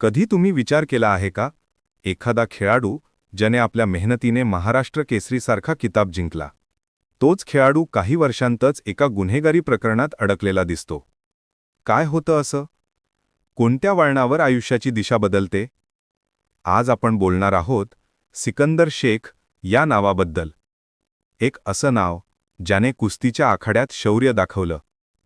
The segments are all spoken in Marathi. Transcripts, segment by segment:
कधी तुम्ही विचार केला आहे का? एखादा खेळाडू ज्याने आपल्या मेहनतीने महाराष्ट्र केसरीसारखा किताब जिंकला. तोच खेळाडू काही वर्षांतच एका गुन्हेगारी प्रकरणात अडकलेला दिसतो. काय होतं असं? कोणत्या वळणावर आयुष्याची दिशा बदलते? आज आपण बोलणार आहोत सिकंदर शेख या नावाबद्दल. एक असं नाव ज्याने कुस्तीच्या आखाड्यात शौर्य दाखवलं.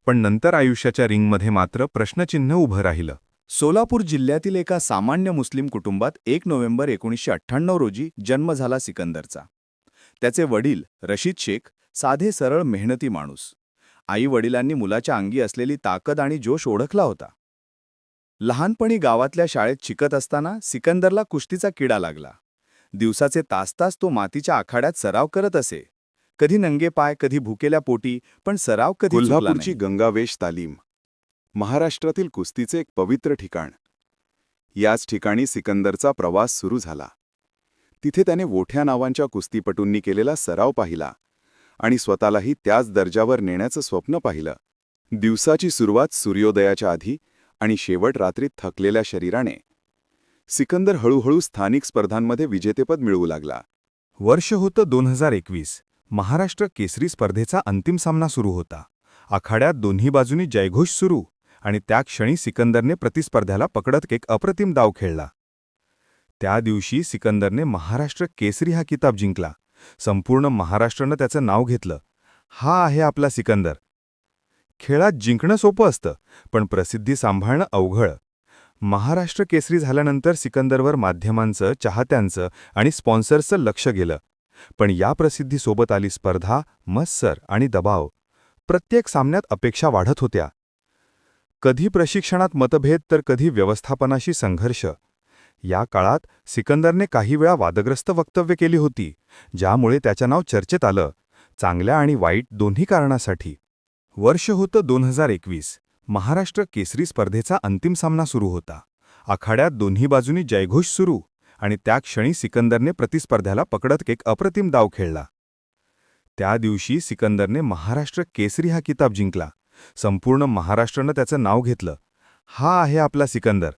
पण नंतर आयुष्याच्या रिंगमध्ये मात्र प्रश्नचिन्ह उभं राहिलं. सोलापूर जिल्ह्यातील एका सामान्य मुस्लिम कुटुंबात एक नोव्हेंबर एकोणीसशे अठ्ठ्याण्णव रोजी जन्म झाला सिकंदरचा. त्याचे वडील रशीद शेख साधे सरळ मेहनती माणूस. आई वडिलांनी मुलाच्या अंगी असलेली ताकद आणि जोश ओळखला होता. लहानपणी गावातल्या शाळेत शिकत असताना सिकंदरला कुस्तीचा किडा लागला. दिवसाचे तास तास तो मातीच्या आखाड्यात सराव करत असे. कधी नंगे पाय कधी भुकेल्या पोटी पण सराव कधी कोल्हापूरची. गंगावेश तालीम. महाराष्ट्रातील कुस्तीचे एक पवित्र ठिकाण. याच ठिकाणी सिकंदरचा प्रवास सुरू झाला. तिथे त्याने वोठ्या नावांच्या कुस्तीपटूंनी केलेला सराव पाहिला आणि स्वतःलाही त्याच दर्जावर नेण्याचं स्वप्न पाहिलं. दिवसाची सुरुवात सूर्योदयाच्या आधी आणि शेवट रात्रीत थकलेल्या शरीराने. सिकंदर हळूहळू स्थानिक स्पर्धांमध्ये विजेतेपद मिळवू लागला. वर्ष होतं दोन हजार एकवीस. महाराष्ट्र केसरी स्पर्धेचा अंतिम सामना सुरू होता. आखाड्यात दोन्ही बाजूनी जयघोष सुरू. आणि त्या क्षणी सिकंदरने प्रतिस्पर्ध्याला पकडत एक अप्रतिम डाव खेळला. त्या दिवशी सिकंदरने महाराष्ट्र केसरी हा किताब जिंकला. संपूर्ण महाराष्ट्रानं त्याचं नाव घेतलं. हा आहे आपला सिकंदर. खेळात जिंकणं सोपं असतं पण प्रसिद्धी सांभाळणं अवघड महाराष्ट्र केसरी झाल्यानंतर सिकंदरवर माध्यमांचं चाहत्यांचं आणि स्पॉन्सर्सचं लक्ष गेलं. पण या प्रसिद्धीसोबत आली स्पर्धा मत्सर आणि दबाव. प्रत्येक सामन्यात अपेक्षा वाढत होत्या. कधी प्रशिक्षणात मतभेद तर कधी व्यवस्थापनाशी संघर्ष. या काळात सिकंदरने काही वेळा वादग्रस्त वक्तव्य केली होती ज्यामुळे त्याचं नाव चर्चेत आलं चांगल्या आणि वाईट दोन्ही कारणासाठी. वर्ष होतं दोन हजार एकवीस. महाराष्ट्र केसरी स्पर्धेचा अंतिम सामना सुरू होता. आखाड्यात दोन्ही बाजूनी जयघोष सुरू आणि त्या क्षणी सिकंदरने प्रतिस्पर्ध्याला पकडत एक अप्रतिम डाव खेळला. त्या दिवशी सिकंदरने महाराष्ट्र केसरी हा किताब जिंकला. संपूर्ण महाराष्ट्रानं त्याचं नाव घेतलं. हा आहे आपला सिकंदर.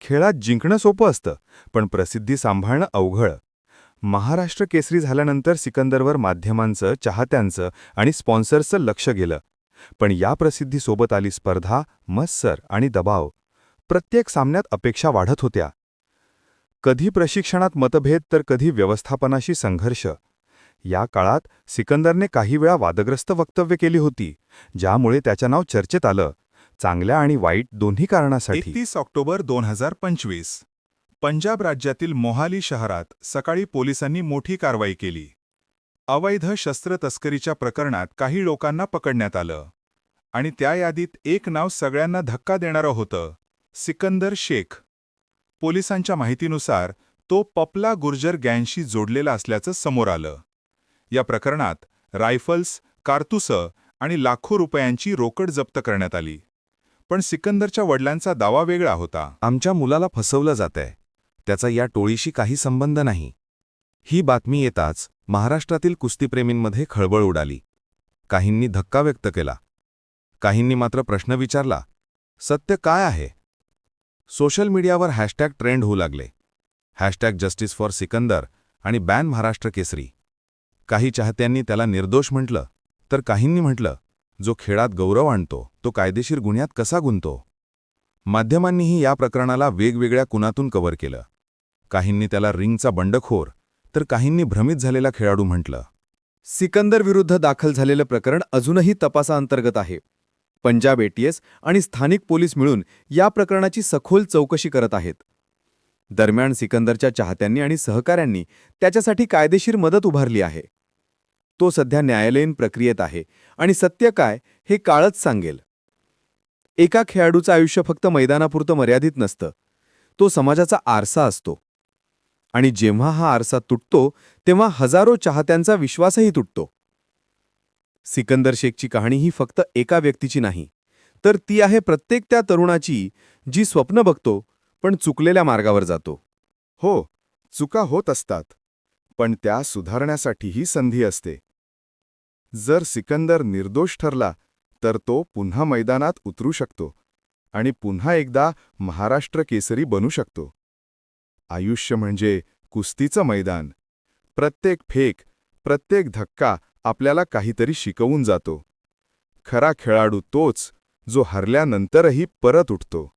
खेळात जिंकणं सोपं असतं पण प्रसिद्धी सांभाळणं अवघड. महाराष्ट्र केसरी झाल्यानंतर सिकंदरवर माध्यमांचं चाहत्यांचं आणि स्पॉन्सर्सचं लक्ष गेलं. पण या प्रसिद्धीसोबत आली स्पर्धा मत्सर आणि दबाव. प्रत्येक सामन्यात अपेक्षा वाढत होत्या. कधी प्रशिक्षणात मतभेद तर कधी व्यवस्थापनाशी संघर्ष. या काळात सिकंदरने काही वेळा वादग्रस्त वक्तव्य केली होती ज्यामुळे त्याचं नाव चर्चेत आलं. चांगल्या आणि वाईट दोन्ही कारणासाठी एकतीस ऑक्टोबर दोन हजार पंचवीस. पंजाब राज्यातील मोहाली शहरात सकाळी पोलिसांनी मोठी कारवाई केली. अवैध शस्त्र तस्करीच्या प्रकरणात काही लोकांना पकडण्यात आलं. आणि त्या यादीत एक नाव सगळ्यांना धक्का देणारं होतं सिकंदर शेख. पोलिसांच्या माहितीनुसार तो पपला गुर्जर गँगशी जोडलेला असल्याचं समोर आलं. या प्रकरणात रायफल्स कारतुसं आणि लाखो रुपयांची रोकड जप्त करण्यात आली. पण सिकंदरच्या वडिलांचा दावा वेगळा होता. आमच्या मुलाला फसवलं जातंय. त्याचा या टोळीशी काही संबंध नाही. ही बातमी येताच महाराष्ट्रातील कुस्तीप्रेमींमध्ये खळबळ उडाली. काहींनी धक्का व्यक्त केला. काहींनी मात्र प्रश्न विचारला सत्य काय आहे? सोशल मीडियावर हॅशटॅग ट्रेंड होऊ लागले. हॅशटॅग जस्टिस फॉर सिकंदर आणि बॅन महाराष्ट्र केसरी. काही चाहत्यांनी त्याला निर्दोष म्हटलं. तर काहींनी म्हटलं जो खेळात गौरव आणतो तो कायदेशीर गुन्ह्यात कसा गुंतो माध्यमांनीही या प्रकरणाला वेगवेगळ्या कुणातून कव्हर केलं. काहींनी त्याला रिंगचा बंडखोर तर काहींनी भ्रमित झालेला खेळाडू म्हटलं. सिकंदर विरुद्ध दाखल झालेलं प्रकरण अजूनही तपासाअंतर्गत आहे. पंजाब एटीएस आणि स्थानिक पोलीस मिळून या प्रकरणाची सखोल चौकशी करत आहेत. दरम्यान सिकंदरच्या चाहत्यांनी आणि सहकाऱ्यांनी त्याच्यासाठी कायदेशीर मदत उभारली आहे. तो सध्या न्यायालयीन प्रक्रियेत आहे आणि सत्य काय हे काळच सांगेल. एका खेळाडूचं आयुष्य फक्त मैदानापुरतं मर्यादित नसतं. तो समाजाचा आरसा असतो. आणि जेव्हा हा आरसा तुटतो तेव्हा हजारो चाहत्यांचा विश्वासही तुटतो. सिकंदर शेखची कहाणी ही फक्त एका व्यक्तीची नाही तर ती आहे प्रत्येक त्या तरुणाची जी स्वप्न बघतो पण चुकलेल्या मार्गावर जातो. हो चुका होत असतात पण त्या सुधारण्यासाठीही संधी असते. जर सिकंदर निर्दोष ठरला तर तो पुन्हा मैदानात उतरू शकतो आणि पुन्हा एकदा महाराष्ट्र केसरी बनू शकतो. आयुष्य म्हणजे कुस्तीचं मैदान. प्रत्येक फेक प्रत्येक धक्का आपल्याला काहीतरी शिकवून जातो. खरा खेळाडू तोच जो हरल्यानंतरही परत उठतो.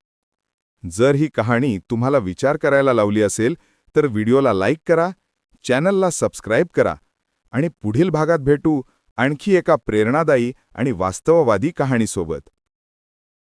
जर ही कहाणी तुम्हाला विचार करायला लावली असेल तर व्हिडिओला लाईक करा चॅनलला सबस्क्राईब करा आणि पुढील भागात भेटू आणखी एका प्रेरणादायी आणि वास्तववादी कहाणीसोबत.